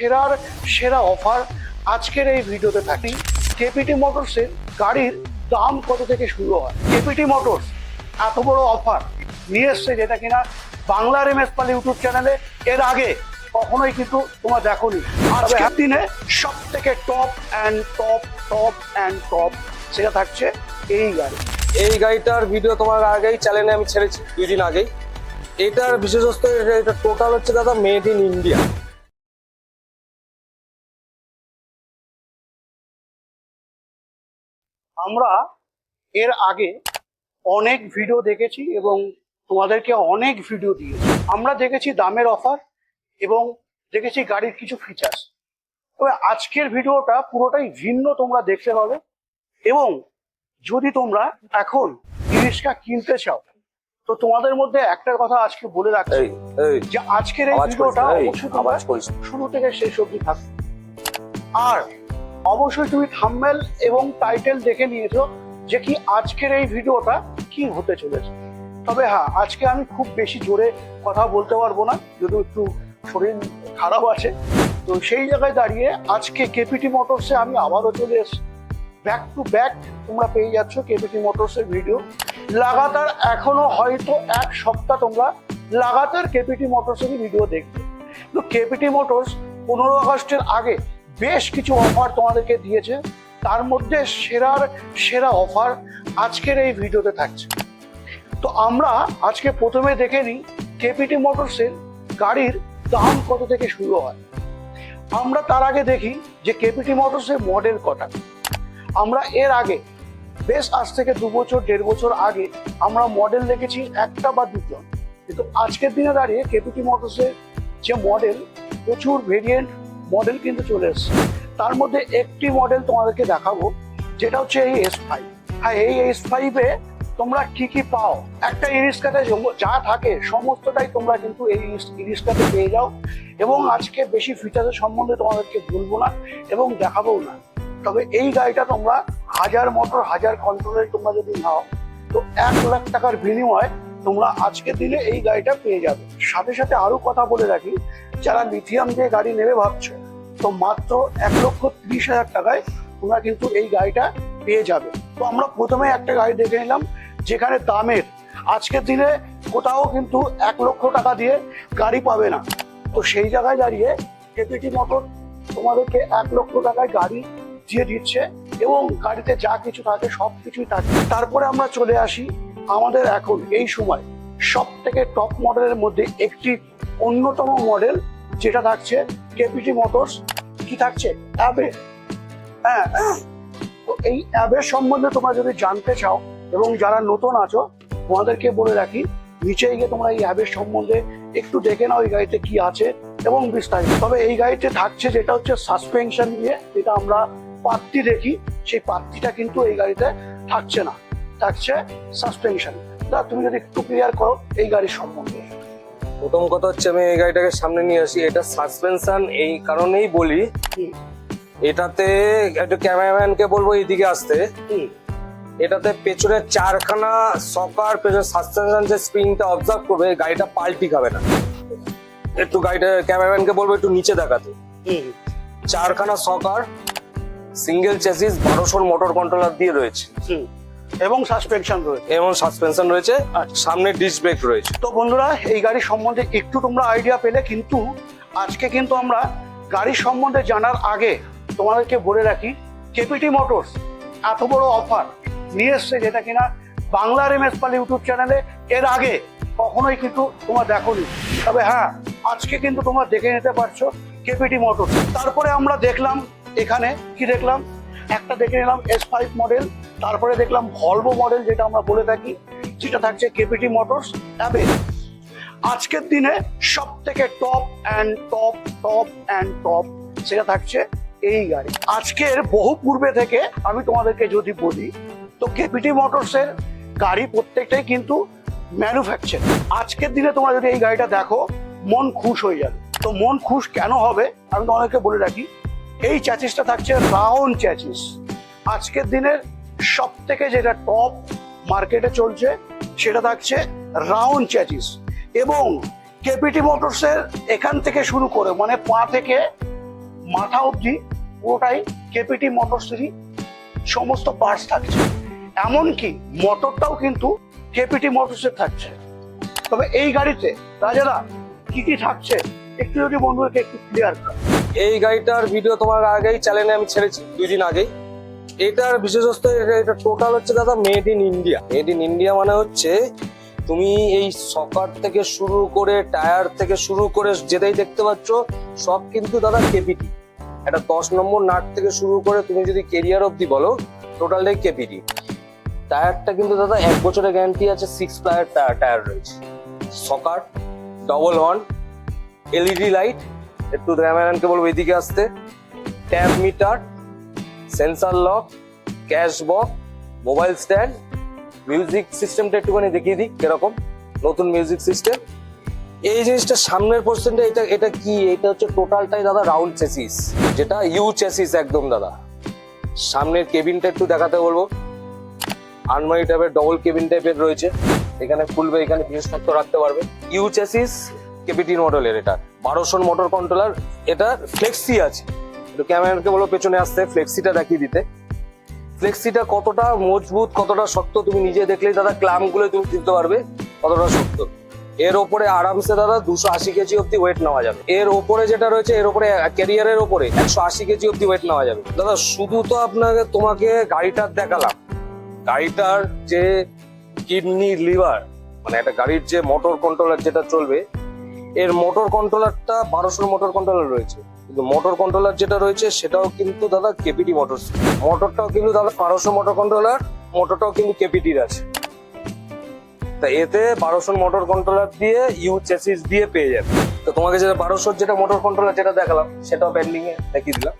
সেরার সেরা অফার আজকের এই ভিডিওতে থাকি কেপিটি মোটরসের গাড়ির দাম কত থেকে শুরু হয়? কেপিটি মোটরস এত বড় অফার নিয়ে এসছে যেটা কিনা বাংলার এম এস পাল ইউটিউব চ্যানেলে এর আগে কখনোই কিন্তু তোমরা দেখোনি। আজকের দিনে সব থেকে top and top top and top সেটা থাকছে এই গাড়ি। এই গাড়িটার ভিডিও তোমার আগেই চ্যানেলে আমি ছেড়েছি দুই দিন আগেই। এটার বিশেষত্ব এটা- এটা টোটাল হচ্ছে দাদা মেড ইন ইন্ডিয়া আমরা এর আগে অনেক ভিডিও দেখেছি এবং তোমাদেরকে অনেক ভিডিও দিয়ে আমরা দেখেছি দামের অফার এবং দেখেছি গাড়ির কিছু ফিচার্স তবে আজকের ভিডিওটা পুরোটাই ভিন্ন তোমরা দেখতে পাবে এবং যদি তোমরা এখন জিনিসটা কিনতে চাও তো তোমাদের মধ্যে একটা কথা আজকে বলে রাখছি যে আজকের এই ভিডিওটা। শুরু থেকে শেষ অবধি থাকবে আর অবশ্যই তুমি থাম্বেল এবং টাইটেল দেখে নিয়েছো যে কি আজকের এই ভিডিওটা কি হতে চলেছে। তবে হ্যাঁ আজকে আমি খুব বেশি জোরে কথা বলতে পারব না, যদি একটু শরীর খারাপ আছে। তো সেই জায়গায় দাঁড়িয়ে আজকে কেপিটি মোটরসে আমি আবারও চলে এসেছি। ব্যাক টু ব্যাক তোমরা পেয়ে যাচ্ছ কেপিটি মোটরসের ভিডিও। লাগাতার এখনও হয়তো এক সপ্তাহ তোমরা লাগাতার কেপিটি মোটরসেরই ভিডিও দেখবে। তো কেপিটি মোটরস পনেরো আগস্টের আগে বেশ কিছু অফার তোমাদেরকে দিয়েছে। তার মধ্যে সেরার সেরা অফার আজকের এই ভিডিওতে থাকছে। তো আমরা আজকে প্রথমে দেখে নিই কেপিটি মোটরসের গাড়ির দাম কত থেকে শুরু হয়। আমরা তার আগে দেখি যে কেপিটি মোটরসের মডেল কটা। আমরা এর আগে, বেশ আজ থেকে দু বছর, দেড় বছর আগে আমরা মডেল দেখেছি একটা বা দুটো। কিন্তু আজকের দিনে দাঁড়িয়ে কেপিটি মোটরসের যে মডেল প্রচুর ভেরিয়েন্ট মডেল কিন্তু চলে এসছে। তার মধ্যে একটি মডেল তোমাদেরকে দেখাবো, যেটা হচ্ছে এই এস ফাইভ হ্যাঁ এই এস ফাইভে তোমরা কি কি পাও? একটা ইরিস্কাতে যা থাকে, সমস্তটাই তোমরা কিন্তু এই ইরিস্কাতে পেয়ে যাও। এবং আজকে বেশি ফিচারের সম্বন্ধে তোমাদেরকে বলব না এবং দেখাবো না। তবে এই গাড়িটা তোমরা হাজার মোটর হাজার কন্ট্রোলের তোমরা যদি নাও, তো এক লাখ টাকার বিনিময়ে তোমরা আজকে দিলে এই গাড়িটা পেয়ে যাবে। সাথে সাথে আরও কথা বলে রাখি, যারা লিথিয়াম দিয়ে গাড়ি নেবে ভাবছ তো মাত্র এক লক্ষ ত্রিশ হাজার টাকায় তোমরা কিন্তু এই গাড়িটা পেয়ে যাবে। তো আমরা প্রথমে একটা গাড়ি দেখে নিলাম, যেখানে দামের আজকের দিনে কোথাও কিন্তু এক লক্ষ টাকা দিয়ে গাড়ি পাবে না। তো সেই জায়গায় দাঁড়িয়ে কেপিটি মোটর তোমাদেরকে এক লক্ষ টাকায় গাড়ি দিয়ে দিচ্ছে এবং গাড়িতে যা কিছু থাকে, সব কিছুই থাকে। তারপরে আমরা চলে আসি আমাদের এখন এই সময় সব থেকে টপ মডেলের মধ্যে একটি অন্যতম মডেল যেটা থাকছে কেপিটি মোটরস কি থাকছে? অ্যাবে হ্যাঁ তো এই অ্যাবের সম্বন্ধে তোমরা যদি জানতে চাও এবং যারা নতুন আছো, তোমাদেরকে বলে রাখি, নিচে গিয়ে তোমরা এই অ্যাবের সম্বন্ধে একটু দেখে নাও এই গাড়িতে কি আছে এবং বিস্তারিত। তবে এই গাড়িতে থাকছে যেটা হচ্ছে সাসপেনশন দিয়ে, যেটা আমরা পাত্তি দেখি, সেই পাত্তিটা কিন্তু এই গাড়িতে থাকছে না। থাকছে সাসপেনশন তা তুমি যদি একটু ক্লিয়ার করো এই গাড়ির সম্বন্ধে। প্রথম কথা হচ্ছে আমি এই গাড়িটাকে সামনে নিয়ে আসি। এটা সাসপেনশন এই কারণেই বলি। এটাতে একটু ক্যামেরাম্যানকে বলব এইদিকে আসতে। এটাতে পেছনে চারখানা সকার পেছনে সাসপেনশন যে স্প্রিংটা অবজার্ভ করবে গাড়িটা পাল্টি খাবে না। একটু গাড়িটা ক্যামেরাম্যানকে বলব একটু নিচে দেখাতে। চারখানা সকার সিঙ্গেল চেসিস বারোশোর মোটর কন্ট্রোলার দিয়ে রয়েছে। এবং সাসপেনশন রয়েছে। এবং সাসপেনশন রয়েছে আচ্ছা। সামনে ডিস্ক ব্রেক রয়েছে। তো বন্ধুরা এই গাড়ির সম্বন্ধে একটু তোমরা আইডিয়া পেলে কিন্তু আজকে কিন্তু আমরা গাড়ির সম্বন্ধে জানার আগে তোমাদেরকে বলে রাখি কেপিটি মোটরস এত বড় অফার নিয়ে এসছে যেটা কিনা বাংলার এম এস পাল ইউটিউব চ্যানেলে এর আগে কখনোই কিন্তু তোমরা দেখোনি। তবে হ্যাঁ আজকে কিন্তু তোমরা দেখে নিতে পারছ কেপিটি মোটরস তারপরে আমরা দেখলাম এখানে কি দেখলাম? একটা দেখে নিলাম এস ফাইভ মডেল তারপরে দেখলাম ভলভো মডেল যেটা আমরা বলে থাকি যেটা থাকছে কেপিটি মোটরস অ্যাবে আজকের দিনে সব থেকে top and top top and top সেটা থাকছে এই গাড়ি। আজকের বহু পূর্বে থেকে আমি তোমাদেরকে যদি বলি, তো কেপিটি মোটরসের গাড়ি প্রত্যেকটাই কিন্তু ম্যানুফ্যাকচার আজকের দিনে তোমরা যদি এই গাড়িটা দেখো, মন খুশ হয়ে যাবে। তো মন খুশ কেন হবে? আমি তোমাদেরকে বলে রাখি, এই চ্যাচিসটা থাকছে রাউন্ড চ্যাচিস আজকের দিনের সব থেকে যেটা টপ মার্কেটে চলছে, সেটা থাকছে রাউন্ড চ্যাচিস এবং কেপিটি মোটরসের এখান থেকে শুরু করে মানে পা থেকে মাথা অবধি পুরোটাই কেপিটি মোটরসেরই সমস্ত পার্টস থাকছে। এমনকি মোটরটাও কিন্তু কেপিটি মোটরসের থাকছে। তবে এই গাড়িতে রাজারা কি কি থাকছে, একটু যদি বন্ধুদেরকে একটু ক্লিয়ার কর। এই গাড়িটার ভিডিও তোমার আগেই চ্যানেলে আমি ছেড়েছি, দুই দিন আগেই। এটার বিশেষত্ব এটা- এটা টোটাল হচ্ছে দাদা made in India made in India মানে হচ্ছে তুমি এই সকার থেকে শুরু করে টায়ার থেকে শুরু করে যেটাই দেখতে পাচ্ছ, সব কিন্তু দাদা কেপিটি একটা দশ নম্বর নাট থেকে শুরু করে তুমি যদি কেরিয়ার অবধি বলো টোটালটাই কেপিটি টায়ারটা কিন্তু দাদা এক বছরের গ্যারান্টি আছে সিক্স প্লায়ার টায়ার টায়ার রয়েছে। Shocker double horn LED light একটু ক্যামেরাম্যানকে বলব এদিকে আসতে। Tab meter sensor lock, cash box, mobile stand, music সিস্টেমটা একটুখানি দেখিয়ে দিই, কীরকম? নতুন মিউজিক সিস্টেম। এই জিনিসটা সামনের পোর্শনটা এটা এটা কি? এটা হচ্ছে টোটালটাই দাদা রাউন্ড চেসিস যেটা ইউ চেসিস একদম দাদা। সামনের কেবিনটা একটু দেখাতে বলব। আনমারি টাইপের ডবল কেবিন টাইপের রয়েছে। এখানে খুলবে, এখানে জিনিসপত্র রাখতে পারবে। ইউ চেসিস কেপিটি মডেলের এটা। বারোশো মোটর কন্ট্রোলার এটা ফ্লেক্সি আছে। একটু ক্যামেরাকে বলো পেছনে আসতে, ফ্লেক্সিটা দেখিয়ে দিতে। ফ্লেক্সিটা কতটা মজবুত, কতটা শক্ত, তুমি নিজে দেখলেই দাদা ক্লামগুলো তুমি দিতে পারবে, কতটা শক্ত। এর ওপরে আরামসে দাদা দুশো আশি কেজি অব্দি ওয়েট নেওয়া যাবে। এর ওপরে যেটা রয়েছে, এর ওপরে ক্যারিয়ারের ওপরে একশো আশি কেজি অব্দি ওয়েট নেওয়া যাবে। দাদা, শুধু তো আপনাকে, তোমাকে গাড়িটার দেখালাম। গাড়িটার যে কিডনি লিভার মানে একটা গাড়ির যে মোটর কন্ট্রোলার যেটা চলবে, এর মোটর কন্ট্রোলারটা বারোশোর মোটর কন্ট্রোলার রয়েছে। কিন্তু মোটর কন্ট্রোলার যেটা রয়েছে, সেটাও কিন্তু দাদা কেপিটি মোটর মোটরটাও কিন্তু দাদা বারোশো মোটর কন্ট্রোলার মোটরটাও কিন্তু কেপিটির আছে। তা এতে বারোশো মোটর কন্ট্রোলার দিয়ে ইউ চেসিস দিয়ে পেয়ে যাবে। তো তোমাকে যেটা বারোশোর যেটা মোটর কন্ট্রোলার যেটা দেখালাম, সেটাও ব্যান্ডিং এ দেখিয়ে দিলাম।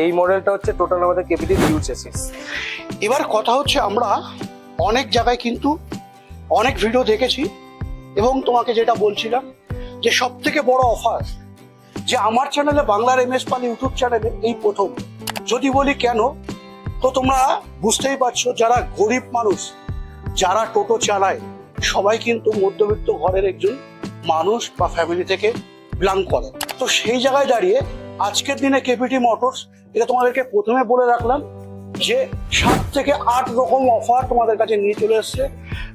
এই মডেলটা হচ্ছে টোটাল আমাদের কেপিটির ইউ চেসিস এবার কথা হচ্ছে আমরা অনেক জায়গায় কিন্তু অনেক ভিডিও দেখেছি এবং তোমাকে যেটা বলছিলাম যে সব থেকে বড় অফার যে আমার চ্যানেলে বাংলার এম এস পাল ইউটিউব চ্যানেলে এই প্রথম। যদি বলি কেন, তো তোমরা বুঝতেই পারছ যারা গরিব মানুষ, যারা টোটো চালায়, সবাই কিন্তু মধ্যবিত্ত ঘরের একজন মানুষ বা ফ্যামিলি থেকে বিলং করে। তো সেই জায়গায় দাঁড়িয়ে আজকের দিনে কেপিটি মোটরস এটা তোমাদেরকে প্রথমে বলে রাখলাম যে সাত থেকে আট রকম অফার তোমাদের কাছে নিয়ে চলে এসছে।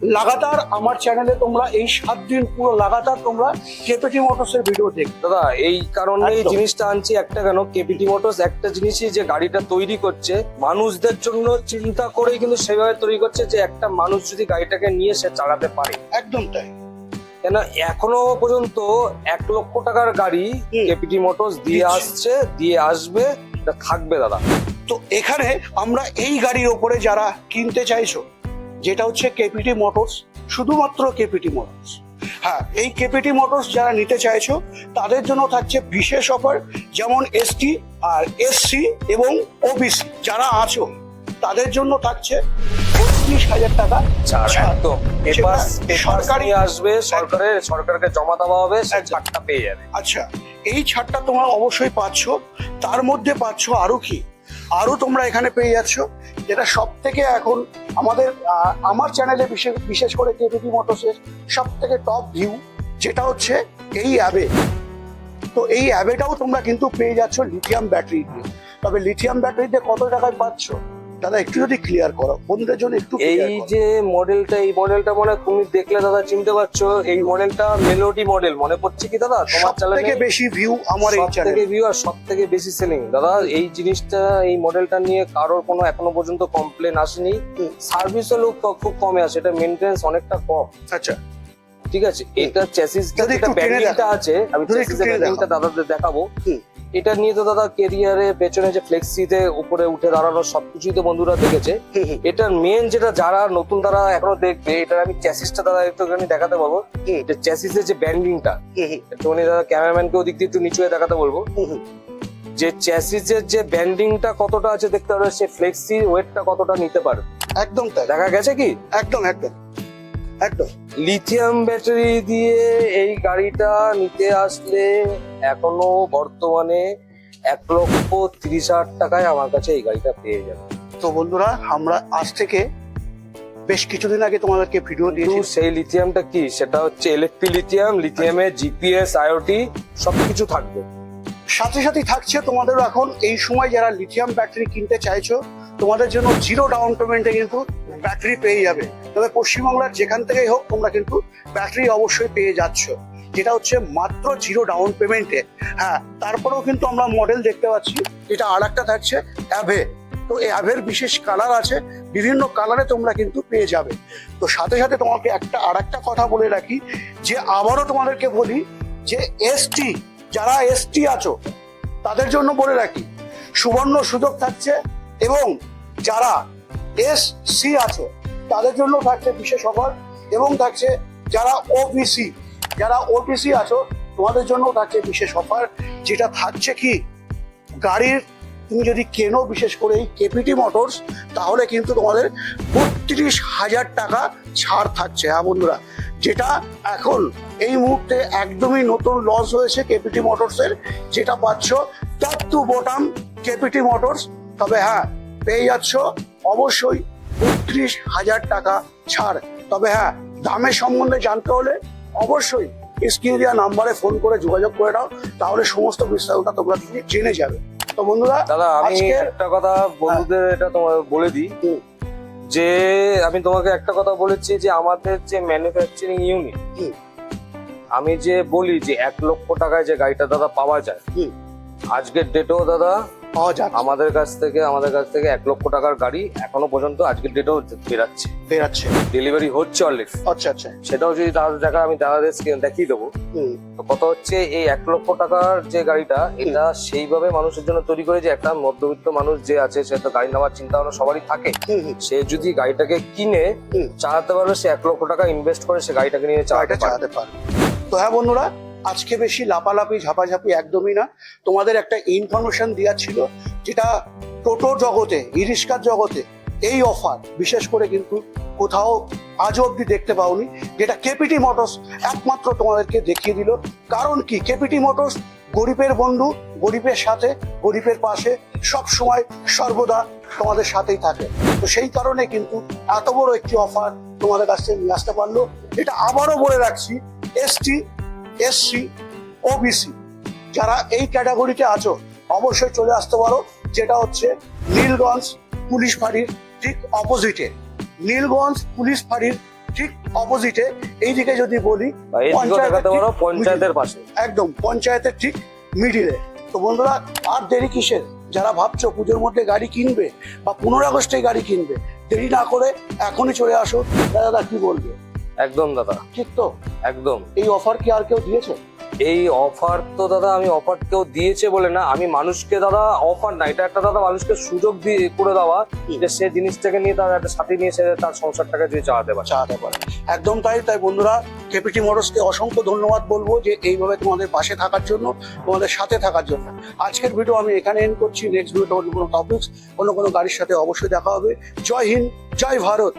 লাগাতার আমার চ্যানেলে তোমরা এই সাত দিন পুরো লাগাতার তোমরা কেপিটি মোটরসের ভিডিও দেখ দাদা এই কারণে এই জিনিসটা আনছি একটা কেন? কেপিটি মোটরস একটা জিনিসই যে গাড়িটা তৈরি করছে মানুষদের জন্য চিন্তা করেই কিন্তু সেভাবে তৈরি করছে যে একটা মানুষ যদি গাড়িটাকে নিয়ে সে চালাতে পারে। একদম তাই। কেন? এখনও পর্যন্ত এক লক্ষ টাকার গাড়ি। কেপিটি মোটরস দিয়ে আসছে দিয়ে আসবে থাকবে দাদা। তো এখানে আমরা এই গাড়ির ওপরে যারা কিনতে চাইছো যেটা হচ্ছে কেপিটি মোটরস শুধুমাত্র কেপিটি মোটরস হ্যাঁ এই কেপিটি মোটরস যারা নিতে চাইছো তাদের জন্য থাকছে বিশেষ অফার যেমন এসটি আর এসসি এবং ওবিসি যারা আছো তাদের জন্য থাকছে বত্রিশ হাজার টাকা। ছাড় ছাড়। একদম। পেপার সরকারি- আসবে সরকারের সরকারকে জমা দেওয়া হবে সে ছাড়টা পেয়ে যাবে। আচ্ছা এই ছাড়টা তোমরা অবশ্যই পাচ্ছ। তার মধ্যে পাচ্ছ আরও কি? আরও তোমরা এখানে পেয়ে যাচ্ছ। যেটা সব থেকে এখন আমাদের আমার চ্যানেলে বিশেষ বিশেষ করে কেপিপি মোটরসের সব থেকে টপ ভিউ যেটা হচ্ছে এই অ্যাবে তো এই অ্যাবেটাও তোমরা কিন্তু পেয়ে যাচ্ছ লিথিয়াম ব্যাটারি দিয়ে। তবে লিথিয়াম ব্যাটারিতে কত টাকায় পাচ্ছ? দাদা একটু যদি ক্লিয়ার করো বন্ধুদের জন্য একটু এই যে মডেলটা এই মডেলটা মনে তুমি দেখলে দাদা চিনতে পারছ। এই মডেলটা মেলোডি মডেল মনে পড়ছে কি দাদা? তোমার সব থেকে বেশি ভিউ আমার এই চ্যানেলে থেকে ভিউ আর সব থেকে বেশি সেলিং দাদা এই জিনিসটা এই মডেলটা নিয়ে কারোর কোনো এখনও পর্যন্ত কমপ্লেন আসেনি। সার্ভিসও লোক খুব কমে আসে এটা মেনটেন্স অনেকটা কম। আচ্ছা। ঠিক আছে? এটা চ্যাসিস যদি একটু টেনে আছে আমি চ্যাসিসের দাদাদের দেখাবো। এটা নিয়ে তো দাদা কেরিয়ারে পেছনে যে ফ্লেক্সিতে উপরে উঠে দাঁড়ানো সবকিছুই তো বন্ধুরা দেখেছে। এটার মেন যেটা যারা নতুন তারা এখনও দেখবে এটার আমি চ্যাসিসটা দাদা একটুখানি দেখাতে পারব এটা চ্যাসিসের যে ব্যান্ডিংটা একটুখানি দাদা ক্যামেরাম্যানকে ওদিক দিয়ে একটু নিচু হয়ে দেখাতে বলব। যে চ্যাসিসের যে ব্যান্ডিংটা কতটা আছে দেখতে পারবে সে ফ্লেক্সি ওয়েটটা কতটা নিতে পারবে। একদম তাই। দেখা গেছে কি? একদম একদম। একদম। লিথিয়াম ব্যাটারি দিয়ে এই গাড়িটা নিতে আসলে এখনও বর্তমানে এক লক্ষ তিরিশ হাজার টাকায় আমার কাছে এই গাড়িটা পেয়ে যাবে। তো বন্ধুরা আমরা আজ থেকে বেশ কিছুদিন আগে তোমাদেরকে ভিডিও দিয়েছি। সেই লিথিয়ামটা কি? সেটা হচ্ছে এলএফপি লিথিয়াম লিথিয়ামে জিপিএস আইওটি সবকিছু থাকবে। সাথে সাথে থাকছে তোমাদের এখন এই সময় যারা লিথিয়াম ব্যাটারি কিনতে চাইছো তোমাদের জন্য জিরো ডাউন পেমেন্টে কিন্তু ব্যাটারি পেয়ে যাবে। তবে পশ্চিমবাংলার যেখান থেকেই হোক, তোমরা কিন্তু ব্যাটারি অবশ্যই পেয়ে যাচ্ছ। যেটা হচ্ছে মাত্র জিরো ডাউন পেমেন্টে হ্যাঁ তারপরেও কিন্তু আমরা মডেল দেখতে পাচ্ছি, এটা আর একটা থাকছে অ্যাভে তো এই অ্যাভের বিশেষ কালার আছে, বিভিন্ন কালারে তোমরা কিন্তু পেয়ে যাবে। তো সাথে সাথে তোমাকে একটা আর একটা কথা বলে রাখি, যে আবারও তোমাদেরকে বলি যে এসটি যারা এসটি আছো, তাদের জন্য বলে রাখি, সুবর্ণ সুযোগ থাকছে এবং যারা এস সি আছে। তাদের জন্য থাকছে বিশেষ অফার এবং থাকছে যারা ওবিসি যারা ওবিসি আছো, তোমাদের জন্য থাকছে বিশেষ অফার যেটা থাকছে কি? গাড়ির তুমি যদি কেনো, বিশেষ করে এই কেপিটি মোটরস তাহলে কিন্তু তোমাদের বত্রিশ হাজার টাকা ছাড় থাকছে। হ্যাঁ বন্ধুরা, যেটা এখন এই মুহূর্তে একদমই নতুন লঞ্চ হয়েছে কেপিটি মোটরসের যেটা পাচ্ছ টু বোটাম কেপিটি মোটরস তবে হ্যাঁ পেয়ে যাচ্ছ অবশ্যই বত্রিশ হাজার টাকা ছাড় তবে হ্যাঁ দামের সম্বন্ধে জানতে হলে অবশ্যই স্ক্রিনে দেওয়া নাম্বারে ফোন করে যোগাযোগ করে নাও তাহলে সমস্ত বিস্তারিত তোমরা জেনে যাবে তো বন্ধুরা দাদা আমি একটা কথা বন্ধুদের এটা তোমার বলে দিই। যে আমি তোমাকে একটা কথা বলেছি যে আমাদের যে ম্যানুফ্যাকচারিং ইউনিট। আমি যে বলি যে এক লক্ষ টাকায় যে গাড়িটা দাদা পাওয়া যায়। আজকের ডেটেও দাদা পাওয়া যাচ্ছে। আমাদের কাছ থেকে আমাদের কাছ থেকে এক লক্ষ টাকার গাড়ি এখনও পর্যন্ত আজকের ডেটেও বেরাচ্ছে বেরাচ্ছে ডেলিভারি হচ্ছে অলরেডি আচ্ছা আচ্ছা। সেটাও যদি তাদের দেখা আমি তাদের দেখিয়ে দেবো। তো কথা হচ্ছে এই এক লক্ষ টাকার যে গাড়িটা এটা সেইভাবে মানুষের জন্য তৈরি করে যে একটা মধ্যবিত্ত মানুষ যে আছে সে তো গাড়ি নেওয়ার চিন্তা ভাবনা সবারই থাকে। সে যদি গাড়িটাকে কিনে চালাতে পারবে সে এক লক্ষ টাকা ইনভেস্ট করে সে গাড়িটাকে নিয়ে চালাতে পারবে। তো হ্যাঁ বন্ধুরা আজকে বেশি লাপালাপি, ঝাপাঝাপি একদমই না। তোমাদের একটা ইনফরমেশন দেওয়া ছিল, যেটা টোটো জগতে ইরিস্কার জগতে এই অফার বিশেষ করে কিন্তু কোথাও আজও অব্দি দেখতে পাওনি, যেটা কেপিটি মোটরস একমাত্র তোমাদেরকে দেখিয়ে দিল। কারণ কি? কেপিটি মোটরস গরিবের বন্ধু, গরিবের সাথে, গরিবের পাশে সব সময় সর্বদা তোমাদের সাথেই থাকে। তো সেই কারণে কিন্তু এত বড় একটি অফার তোমাদের কাছ নিয়ে আসতে পারল। এটা আবারও বলে রাখছি এসটি এসসি ওবিসি যারা এই ক্যাটাগরিতে আছো অবশ্যই চলে আসতে পারো। যেটা হচ্ছে নীলগঞ্জ পুলিশ ফাঁড়ির ঠিক অপোজিটে নীলগঞ্জ পুলিশ ফাঁড়ির ঠিক অপোজিটে এইদিকে যদি বলি পঞ্চায়েতের পাশে। একদম পঞ্চায়েতের ঠিক মিডিলে তো বন্ধুরা আর দেরি কিসের? যারা ভাবছ পুজোর মধ্যে গাড়ি কিনবে বা পনেরো আগস্টে গাড়ি কিনবে দেরি না করে এখনই চলে আসো। দাদা কি বলবে? একদম দাদা। ঠিক তো? একদম। এই অফার কি আর কেউ দিয়েছে? এই অফার তো দাদা আমি অফার কেউ দিয়েছে বলে না। আমি মানুষকে দাদা অফার না এটা একটা দাদা মানুষকে সুযোগ দিয়ে করে দেওয়া যে সে জিনিসটাকে নিয়ে তার একটা সাথে নিয়ে সে তার সংসারটাকে যদি চালাতে পারে। চালাতে পারে। একদম তাই তাই বন্ধুরা কেপিটি মোটরসকে অসংখ্য ধন্যবাদ বলব যে এইভাবে তোমাদের পাশে থাকার জন্য তোমাদের সাথে থাকার জন্য। আজকের ভিডিও আমি এখানে এন্ড করছি। নেক্সট ভিডিও অন্য কোনো টপিকস অন্য কোনো গাড়ির সাথে অবশ্যই দেখা হবে। জয় হিন্দ জয় ভারত।